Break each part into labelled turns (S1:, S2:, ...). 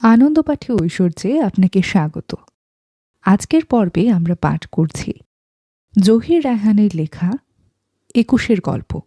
S1: আনন্দপাঠে ঐশ্বর্যে আপনাকে স্বাগত। আজকের পর্বে আমরা পাঠ করছি জহির রায়হানের লেখা একুশের গল্প।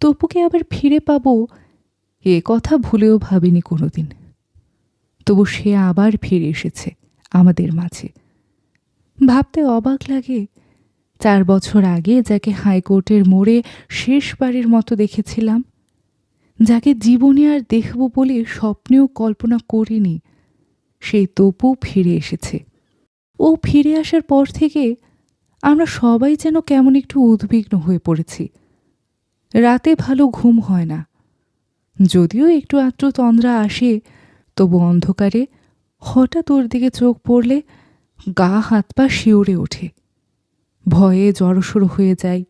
S1: তপুকে আবার ফিরে পাব এ কথা ভুলেও ভাবিনি কোনোদিন। তবু সে আবার ফিরে এসেছে আমাদের মাঝে। ভাবতে অবাক লাগে, চার বছর আগে যাকে হাইকোর্টের মোড়ে শেষবারের মতো দেখেছিলাম যাকে জীবনে আর দেখব বলে স্বপ্নেও কল্পনা করিনি সেই তপু ফিরে এসেছে। ও ফিরে আসার পর থেকে আমরা সবাই যেন কেমন একটু উদ্বিগ্ন হয়ে পড়েছি। রাতে ভালো ঘুম হয় না। যদিও একটু আত্র তন্দ্রা আসে, তবু অন্ধকারে হঠাৎ ওর দিকে চোখ পড়লে গা হাত পা শিওরে ওঠে। ভয়ে জড়সড় হয়ে যায়।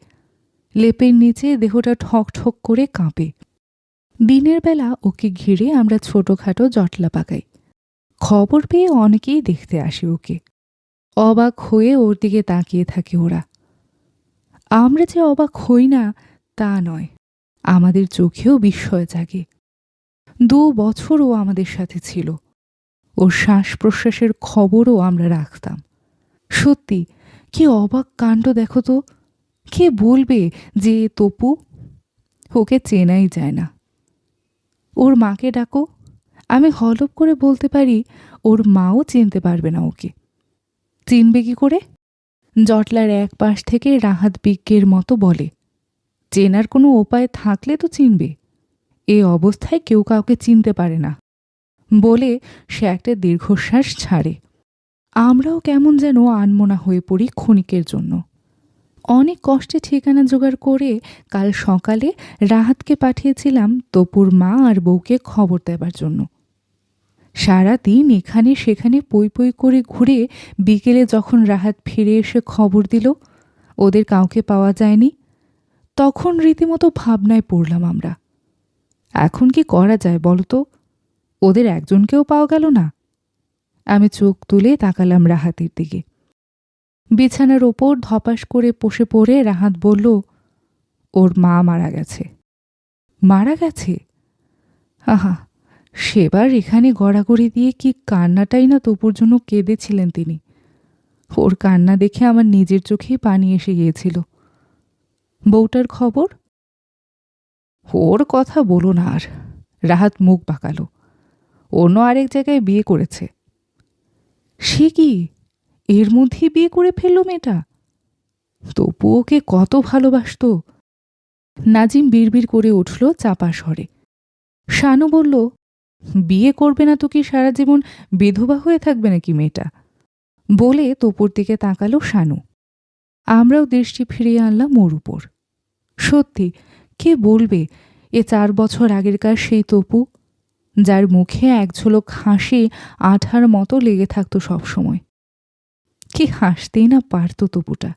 S1: লেপের নিচে দেহটা ঠক ঠক করে কাঁপে। দিনের বেলা ওকে ঘিরে আমরা ছোটখাটো জটলা পাকাই। খবর পেয়ে অনেকেই দেখতে আসে ওকে। অবাক হয়ে ওর দিকে তাকিয়ে থাকে ওরা। আমরা যে অবাক হই না, তা নয়। আমাদের চোখেও বিস্ময় জাগে। দু বছর ও আমাদের সাথে ছিল। ওর শ্বাস প্রশ্বাসের খবরও আমরা রাখতাম। সত্যি, কি অবাক কাণ্ড দেখো তো। কে বলবে যে তপু? ওকে চেনাই যায় না। ওর মাকে ডাকো। আমি হলপ করে বলতে পারি, ওর মাও চিনতে পারবে না ওকে। চিনবে কি করে? জটলার এক পাশ থেকে রাহাত বিজ্ঞের মতো বলে, চেনার কোনো উপায় থাকলে তো চিনবে। এ অবস্থায় কেউ কাউকে চিনতে পারে না। বলে সে একটা দীর্ঘশ্বাস ছাড়ে। আমরাও কেমন যেন আনমনা হয়ে পড়ি ক্ষণিকের জন্য। অনেক কষ্টে ঠিকানা জোগাড় করে কাল সকালে রাহাতকে পাঠিয়েছিলাম তপুর মা আর বউকে খবর দেবার জন্য। সারা দিন এখানে সেখানে পই পই করে ঘুরে বিকেলে যখন রাহাত ফিরে এসে খবর দিল, ওদের কাউকে পাওয়া যায়নি, তখন রীতিমতো ভাবনায় পড়লাম আমরা। এখন কি করা যায় বলো তো? ওদের একজনকেও পাওয়া গেল না। আমি চোখ তুলে তাকালাম রাহাতের দিকে। বিছানার ওপর ধপাস করে বসে পড়ে রাহাত বলল, ওর মা মারা গেছে। মারা গেছে? আহা, সেবার এখানে গড়াগড়ি দিয়ে কি কান্নাটাই না তপুর জন্য কেঁদেছিলেন তিনি। ওর কান্না দেখে আমার নিজের চোখেই পানি এসে গিয়েছিল। বউটার খবর? ওর কথা বলো না আর। রাহাত মুখ বাঁকালো। অন্য আরেক জায়গায় বিয়ে করেছে। সে কি? এর মধ্যেই বিয়ে করে ফেলল মেয়েটা। তপু ওকে কত ভালোবাসত। নাজিম বিড়বিড় করে উঠল চাপা স্বরে। শানু বলল, বিয়ে করবে না তো কি সারা জীবন বিধবা হয়ে থাকবে নাকি মেয়েটা? বলে তপুর দিকে তাকালো শানু। আমরাও দৃষ্টি ফিরিয়ে আনলাম ওর উপর। সত্যি, কে বলবে? এ চার বছর আগেরকার সেই তপু, যার মুখে এক ঝলক হাসি, আঠার মতো লেগে থাকতো সবসময়। কি হাসতেই না পারত তপুটা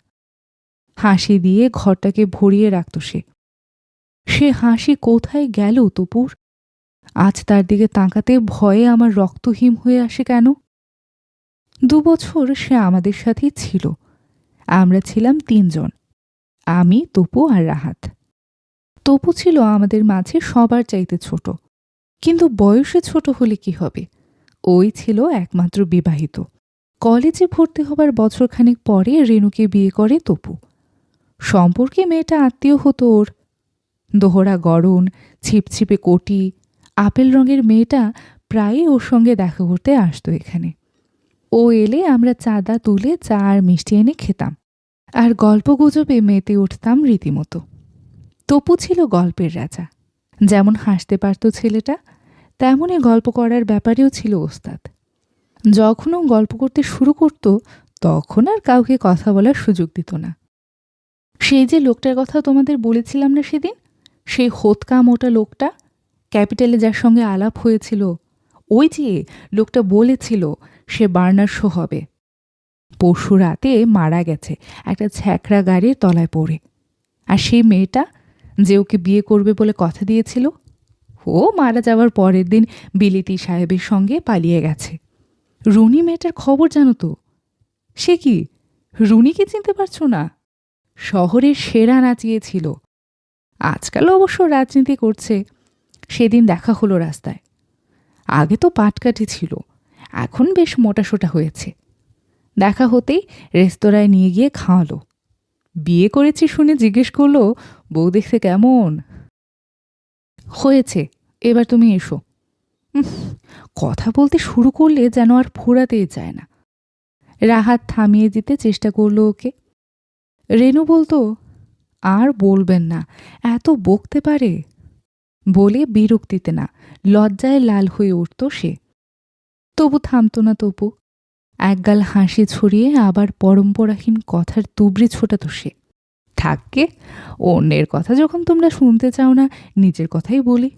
S1: হাসি দিয়ে ঘরটাকে ভরিয়ে রাখত সে। সে হাসি কোথায় গেল তপুর? আজ তার দিকে তাকাতে ভয়ে আমার রক্তহীন হয়ে আসে কেন? দু বছর সে আমাদের সাথেই ছিল। আমরা ছিলাম তিনজন, আমি, তপু আর রাহাত। তপু ছিল আমাদের মাঝে সবার চাইতে ছোট, কিন্তু বয়সে ছোট হলে কি হবে? ওই ছিল একমাত্র বিবাহিত। কলেজে ভর্তি হবার বছরখানেক পরে রেণুকে বিয়ে করে তপু। সম্পর্কে মেয়েটা আত্মীয় হতো ওর। দোহরা গড়ন ছিপছিপে কোটি, আপেল রঙের মেয়েটা প্রায়ই ওর সঙ্গে দেখা করতে আসতো এখানে। ও এলে আমরা চাঁদা তুলে চা আর মিষ্টি এনে খেতাম আর গল্প গুজবে মেতে উঠতাম রীতিমতো। তপু ছিল গল্পের রাজা। যেমন হাসতে পারত ছেলেটা, তেমনই গল্প করার ব্যাপারেও ছিল ওস্তাদ। যখনও গল্প করতে শুরু করত, তখন আর কাউকে কথা বলার সুযোগ দিত না। সেই যে লোকটার কথা তোমাদের বলেছিলাম না সেদিন? সেই হোতকা মোটা লোকটা? ক্যাপিটালে যার সঙ্গে আলাপ হয়েছিল, ওই যে লোকটা বলেছিল সে বার্নার শো হবে। পরশু রাতে মারা গেছে, একটা ছ্যাকরা গাড়ির তলায় পড়ে। আর সেই মেয়েটা যে ওকে বিয়ে করবে বলে কথা দিয়েছিল, ও মারা যাওয়ার পরের দিন বিলিতি সাহেবের সঙ্গে পালিয়ে গেছে। রুনি মেয়েটার খবর জানো তো? সে কি, রুনিকে চিনতে পারছ না? শহরের সেরা নাচিয়েছিল আজকাল অবশ্য রাজনীতি করছে। সেদিন দেখা হলো রাস্তায়। আগে তো পাটকাঠি ছিল, এখন বেশ মোটাসোটা হয়েছে। দেখা হতেই রেস্তোরাঁয় নিয়ে গিয়ে খাওয়ালো। বিয়ে করেছি শুনে জিজ্ঞেস করল, বউ দেখতে কেমন? হয়েছে, এবার তুমি এসো। কথা বলতে শুরু করলে যেন আর ফোরাতেই চায় না। রাহাত থামিয়ে দিতে চেষ্টা করল ওকে। রেনু বলতো, আর বলবেন না, এত বকতে পারে? বলে বিরক্তিতে না, লজ্জায় লাল হয়ে উঠত সে। তবু থামতো না তবু একগাল হাসি ছড়িয়ে আবার পরম্পরাহীন কথার তুবড়ি ছোটাত সে। থাককে অন্যের কথা যখন তোমরা শুনতে চাও না, নিজের কথাই বলি।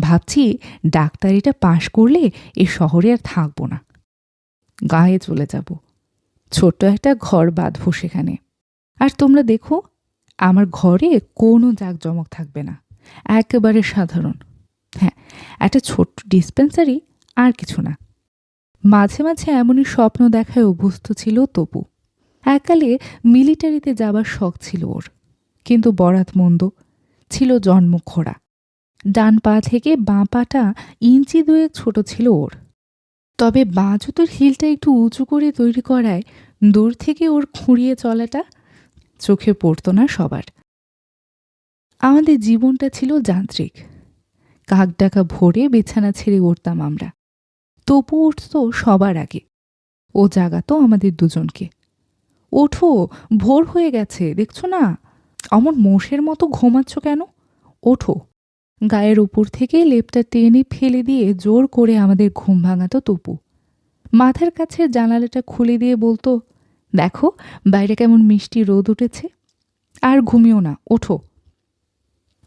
S1: ভাবছি ডাক্তারিটা পাশ করলে এ শহরে আর থাকব না। গায়ে চলে যাব। ছোট্ট একটা ঘর বাঁধবো সেখানে। আর তোমরা দেখো, আমার ঘরে কোনো জাঁকজমক থাকবে না। একেবারে সাধারণ। হ্যাঁ একটা ছোট্ট ডিসপেন্সারি আর কিছু না। মাঝে মাঝে এমনই স্বপ্ন দেখায় অভ্যস্ত ছিল তপু। এককালে মিলিটারিতে যাবার শখ ছিল ওর। কিন্তু বরাত মন্দ। ছিল জন্মখোড়া। ডান পা থেকে বাঁ পাটা ইঞ্চি দুয়েক ছোট ছিল ওর। তবে বাঁ জুতোর হিলটা একটু উঁচু করে তৈরি করায় দূর থেকে ওর খুঁড়িয়ে চলাটা চোখে পড়তো না সবার। আমাদের জীবনটা ছিল যান্ত্রিক। কাক ডাকা ভোরে বিছানা ছেড়ে উঠতাম আমরা। তপু উঠত সবার আগে। ও জাগাতো আমাদের দুজনকে। ওঠো, ভোর হয়ে গেছে, দেখছ না? অমন মোষের মতো ঘুমাচ্ছ কেন? ওঠো। গায়ের উপর থেকে লেপটা টেনে ফেলে দিয়ে জোর করে আমাদের ঘুম ভাঙাতো তপু। মাথার কাছে জানালাটা খুলে দিয়ে বলতো, দেখো, বাইরে কেমন মিষ্টি রোদ উঠেছে। আর ঘুমিও না, ওঠো।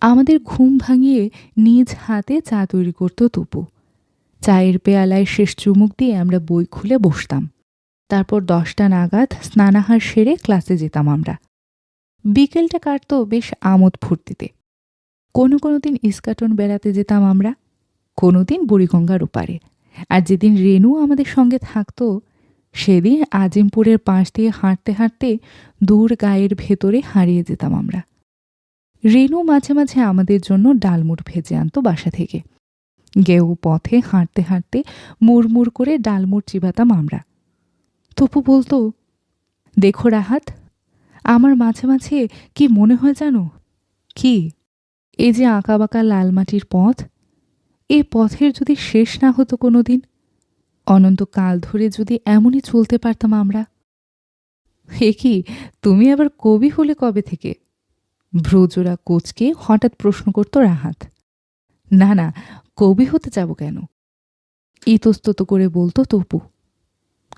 S1: আমাদের ঘুম ভাঙিয়ে নিজ হাতে চা তৈরি করতো তপু। চায়ের পেয়ালায় শেষ চুমুক দিয়ে আমরা বই খুলে বসতাম। তারপর দশটা নাগাদ স্নানাহার সেরে ক্লাসে যেতাম আমরা। বিকেলটা কাটতো বেশ আমোদ ফুর্তিতে। কোনো কোনো দিন ইস্কাটন বেড়াতে যেতাম আমরা, কোনো দিন বুড়িগঙ্গার ওপারে আর যেদিন রেনু আমাদের সঙ্গে থাকতো, সেদিন আজিমপুরের পাশ দিয়ে হাঁটতে হাঁটতে দূর গায়ের ভেতরে হারিয়ে যেতাম আমরা। রেনু মাঝে মাঝে আমাদের জন্য ডালমুট ভেজে আনতো বাসা থেকে। গেউ পথে হাঁটতে হাঁটতে মুড়মুড় করে ডালমুট চিবাতাম আমরা। তপু বলতো, দেখো রাহাত, আমার মাঝে মাঝে কি মনে হয় জানো? কি এই যে আঁকাবাঁকা লাল মাটির পথ এই পথের যদি শেষ না হতো কোনো দিন অনন্তকাল ধরে যদি এমনই চলতে পারতাম আমরা। হে কি, তুমি আবার কবি হলে কবে থেকে? ভ্রজোড়া কোচকে হঠাৎ প্রশ্ন করত রাহাত। না না, কবি হতে যাব কেন? ইতস্তত করে বলতো তপু।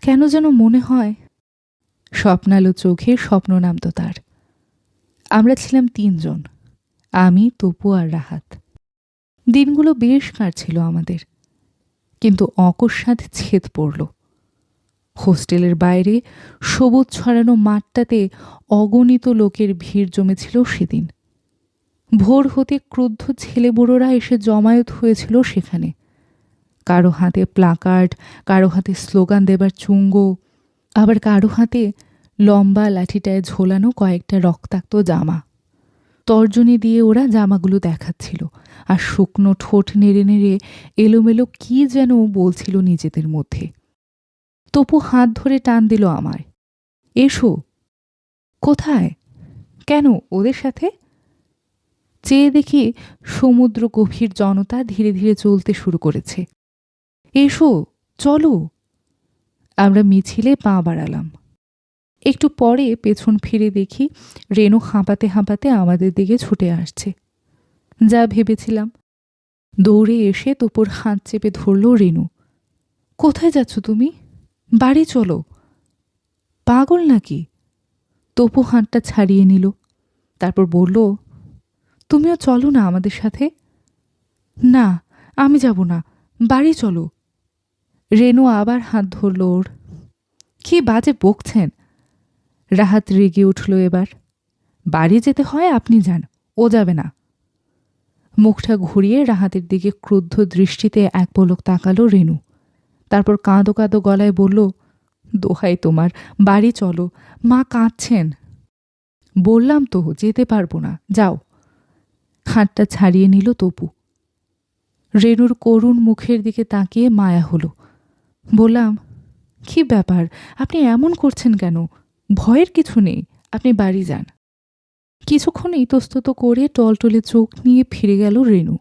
S1: কেন যেন মনে হয়, স্বপ্নালো চোখে স্বপ্ন নামতো তার। আমরা ছিলাম তিনজন। আমি তপু আর রাহাত। দিনগুলো বেশ কাটছিল আমাদের, কিন্তু অকস্মাৎ ছেদ পড়ল। হোস্টেলের বাইরে সবুজ ছড়ানো মাঠটাতে অগণিত লোকের ভিড় জমেছিল সেদিন। ভোর হতে ক্রুদ্ধ ছেলে বুড়োরা এসে জমায়েত হয়েছিল সেখানে। কারও হাতে প্লাকার্ড, কারও হাতে স্লোগান দেবার চুঙ্গ, আবার কারও হাতে লম্বা লাঠিটায় ঝোলানো কয়েকটা রক্তাক্ত জামা। তর্জনী দিয়ে ওরা জামাগুলো দেখাচ্ছিল। আর শুকনো ঠোঁট নেড়ে নেড়ে এলোমেলো কি যেন বলছিল নিজেদের মধ্যে। তপু হাত ধরে টান দিল আমায়। এসো। কোথায়? কেন ওদের সাথে? চেয়ে দেখি সমুদ্র গভীর জনতা ধীরে ধীরে চলতে শুরু করেছে। এসো, চলো। আমরা মিছিলে পা বাড়ালাম। একটু পরে পেছন ফিরে দেখি রেনু হাঁপাতে হাঁপাতে আমাদের দিকে ছুটে আসছে। যা ভেবেছিলাম। দৌড়ে এসে তোপর হাত চেপে ধরল রেনু কোথায় যাচ্ছ তুমি? বাড়ি চলো। পাগল নাকি? তপু হাতটা ছাড়িয়ে নিল। তারপর বলল, তুমিও চলো না আমাদের সাথে? না, আমি যাব না। বাড়ি চলো। রেনু আবার হাত ধরল ওর। কি বাজে বকছেন? রাহাত রেগে উঠল এবার। বাড়ি যেতে হয়, আপনি যান, ও যাবে না। মুখটা ঘুরিয়ে রাহাতের দিকে ক্রুদ্ধ দৃষ্টিতে এক পলক তাকালো রেনু। তারপর কাঁদো কাঁদো গলায় বলল, দোহাই তোমার, বাড়ি চলো, মা কাঁদছেন। বললাম তো, যেতে পারব না, যাও। হাতটা ছাড়িয়ে নিল তপু। রেনুর করুণ মুখের দিকে তাকিয়ে মায়া হলো। বললাম, কি ব্যাপার, আপনি এমন করছেন কেন? ভয়ের কিছু নেই, আপনি বাড়ি যান। কিছুক্ষণ ইতস্তত করে টলটলে চোখ নিয়ে ফিরে গেল রেনু।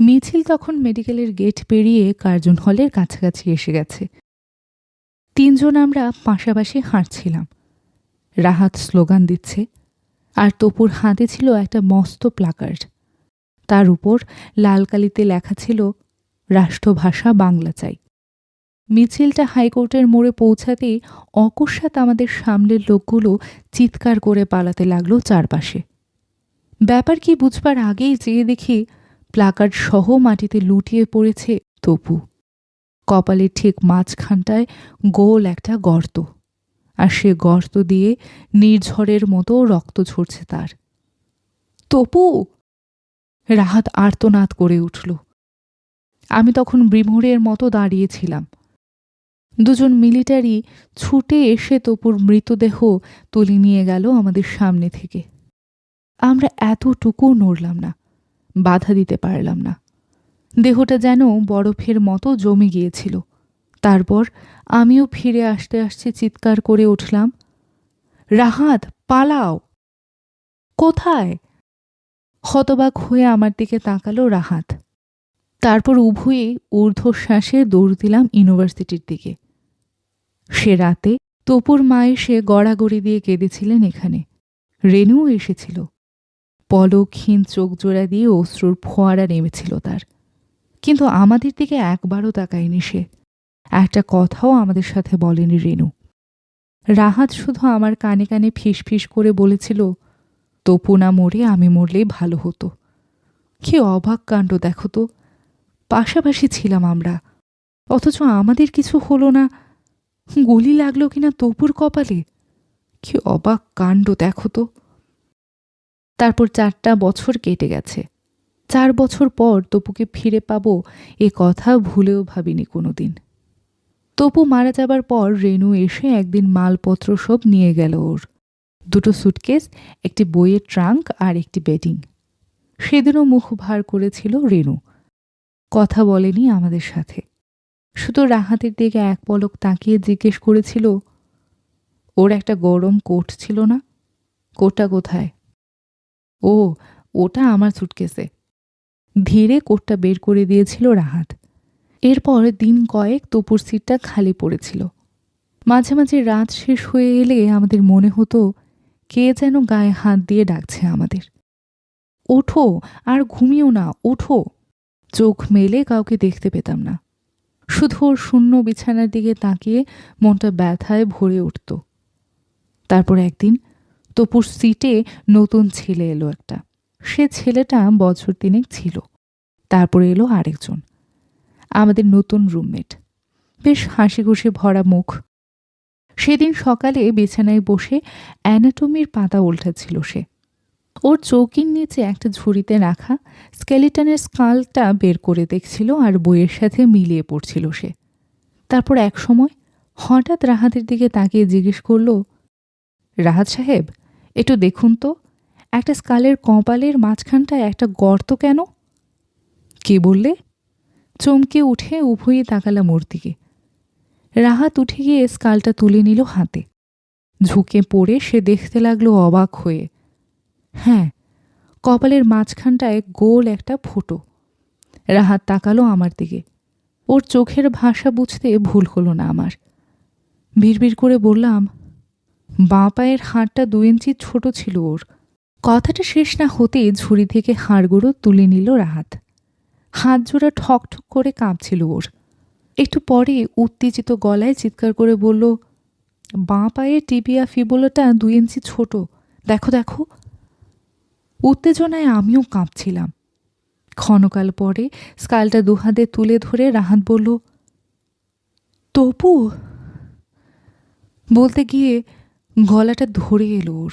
S1: মিছিল তখন মেডিকেলের গেট পেরিয়ে কার্জন হলের কাছাকাছি এসে গেছে। তিনজন আমরা পাশাপাশি হাঁটছিলাম। রাহাত স্লোগান দিচ্ছে, আর তপুর হাতে ছিল একটা মস্ত প্লাকার্ড। তার উপর লাল কালিতে লেখা ছিল, রাষ্ট্রভাষা বাংলা চাই। মিছিলটা হাইকোর্টের মোড়ে পৌঁছাতেই অকস্মাৎ আমাদের সামনের লোকগুলো চিৎকার করে পালাতে লাগল চারপাশে। ব্যাপার কি বুঝবার আগেই যেয়ে দেখি প্লাকার্ড সহ মাটিতে লুটিয়ে পড়েছে তপু। কপালের ঠিক মাঝখানটায় গোল একটা গর্ত, আর সে গর্ত দিয়ে নির্ঝরের মতো রক্ত ঝরছে তার। তপু! রাহাত আর্তনাদ করে উঠল। আমি তখন বৃমরের মতো দাঁড়িয়েছিলাম দুজন মিলিটারি ছুটে এসে তপুর মৃতদেহ তুলে নিয়ে গেল আমাদের সামনে থেকে। আমরা এতটুকু নড়লাম না, বাধা দিতে পারলাম না। দেহটা যেন বরফের মতো জমে গিয়েছিল। তারপর আমিও ফিরে আসতে আসতে চিৎকার করে উঠলাম, রাহাত, পালাও! কোথায়? হতবাক হয়ে আমার দিকে তাকালো রাহাত। তারপর উভয়েই ঊর্ধ্বশ্বাসে দৌড় দিলাম ইউনিভার্সিটির দিকে। সে রাতে তপুর মা এসে গড়াগড়ি দিয়ে কেঁদেছিলেন এখানে। রেনুও এসেছিল। পলকহীন চোখ জোড়া দিয়ে অশ্রুর ফোয়ারা নেমেছিল তার। কিন্তু আমাদের দিকে একবারও তাকায়নি সে। একটা কথাও আমাদের সাথে বলেনি রেনু রাহাত শুধু আমার কানে কানে ফিস ফিস করে বলেছিল, তপু না মরে আমি মরলেই ভালো হতো। কি অবাক কাণ্ড দেখো তো। পাশাপাশি ছিলাম আমরা। অথচ আমাদের কিছু হলো না। গুলি লাগল কিনা তপুর কপালে? কি অবাক কাণ্ড, দেখো তো। তারপর চারটা বছর কেটে গেছে। চার বছর পর তপুকে ফিরে পাবো এ কথা ভুলেও ভাবিনি কোনোদিন। তপু মারা যাবার পর রেনু এসে একদিন মালপত্র সব নিয়ে গেল ওর। দুটো সুটকেস একটি বইয়ের ট্রাঙ্ক আর একটি বেডিং সেদিনও মুখ ভার করেছিল রেনু কথা বলেনি আমাদের সাথে। শুধু রাহাতের দিকে এক পলক তাকিয়ে জিজ্ঞেস করেছিল, ওর একটা গরম কোট ছিল না? কোটটা কোথায়? ও, ওটা আমার সুটকেসে। ধীরে কোটটা বের করে দিয়েছিল রাহাত। এরপর দিন কয়েক তপুর সিটটা খালি পড়েছিল। মাঝে মাঝে রাত শেষ হয়ে এলে আমাদের মনে হতো, কে যেন গায়ে হাত দিয়ে ডাকছে আমাদের। ওঠো, আর ঘুমিও না, ওঠো। চোখ মেলে কাউকে দেখতে পেতাম না। শুধু ওর শূন্য বিছানার দিকে তাকিয়ে মনটা ব্যথায় ভরে উঠত। তারপর একদিন তপুর সিটে নতুন ছেলে এলো একটা। সে ছেলেটা বছর তিনেক ছিল। তারপরে এলো আরেকজন। আমাদের নতুন রুমমেট। বেশ হাসি খুশি ভরা মুখ। সেদিন সকালে বিছানায় বসে অ্যানাটমির পাতা উল্টাচ্ছিল সে। ওর চৌকির নিচে একটা ঝুড়িতে রাখা স্কেলিটনের স্কালটা বের করে দেখছিল আর বইয়ের সাথে মিলিয়ে পড়ছিল সে। তারপর এক সময় হঠাৎ রাহাতের দিকে তাকিয়ে জিজ্ঞেস করল, রাহাত সাহেব, একটু দেখুন তো, একটা স্কালের কপালের মাঝখানটায় একটা গর্ত কেন? কে বললে? চমকে উঠে উভয়ে তাকালাম ওর দিকে। রাহাত উঠে গিয়ে স্কালটা তুলে নিল হাতে। ঝুঁকে পড়ে সে দেখতে লাগল অবাক হয়ে। হ্যাঁ কপালের মাঝখানটায় গোল একটা ফোটো। রাহাত তাকালো আমার দিকে। ওর চোখের ভাষা বুঝতে ভুল হলো না আমার। বিড়বিড় করে বললাম, বাঁ পায়ের হাড়টা দু ইঞ্চি ছোট ছিল ওর। কথাটা শেষ না হতেই ঝুড়ি থেকে হাড়গুলো তুলে নিল রাহাত। হাত জোড়া ঠক ঠক করে কাঁপছিল ওর। একটু পরে উত্তেজিত গলায় চিৎকার করে বলল, বাঁ পায়ে টিবিয়া ফিবোলোটা দুই ইঞ্চি ছোট। দেখো দেখো। উত্তেজনায় আমিও কাঁপছিলাম। ক্ষণকাল পরে স্কালটা দুহাতে তুলে ধরে রাহাত বলল, তপু! বলতে গিয়ে গলাটা ধরে এলো ওর।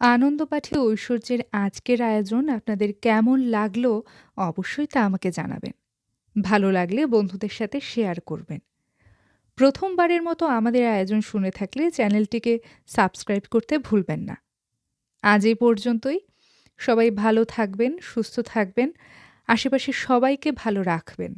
S1: আনন্দ পাঠে ঐশ্বর্যের আজকের আয়োজন আপনাদের কেমন লাগল অবশ্যই তা আমাকে জানাবেন। ভালো লাগলে বন্ধুদের সাথে শেয়ার করবেন। প্রথমবারের মতো আমাদের আয়োজন শুনে থাকলে চ্যানেলটিকে সাবস্ক্রাইব করতে ভুলবেন না। আজ এই পর্যন্তই। সবাই ভালো থাকবেন সুস্থ থাকবেন। আশেপাশে সবাইকে ভালো রাখবেন।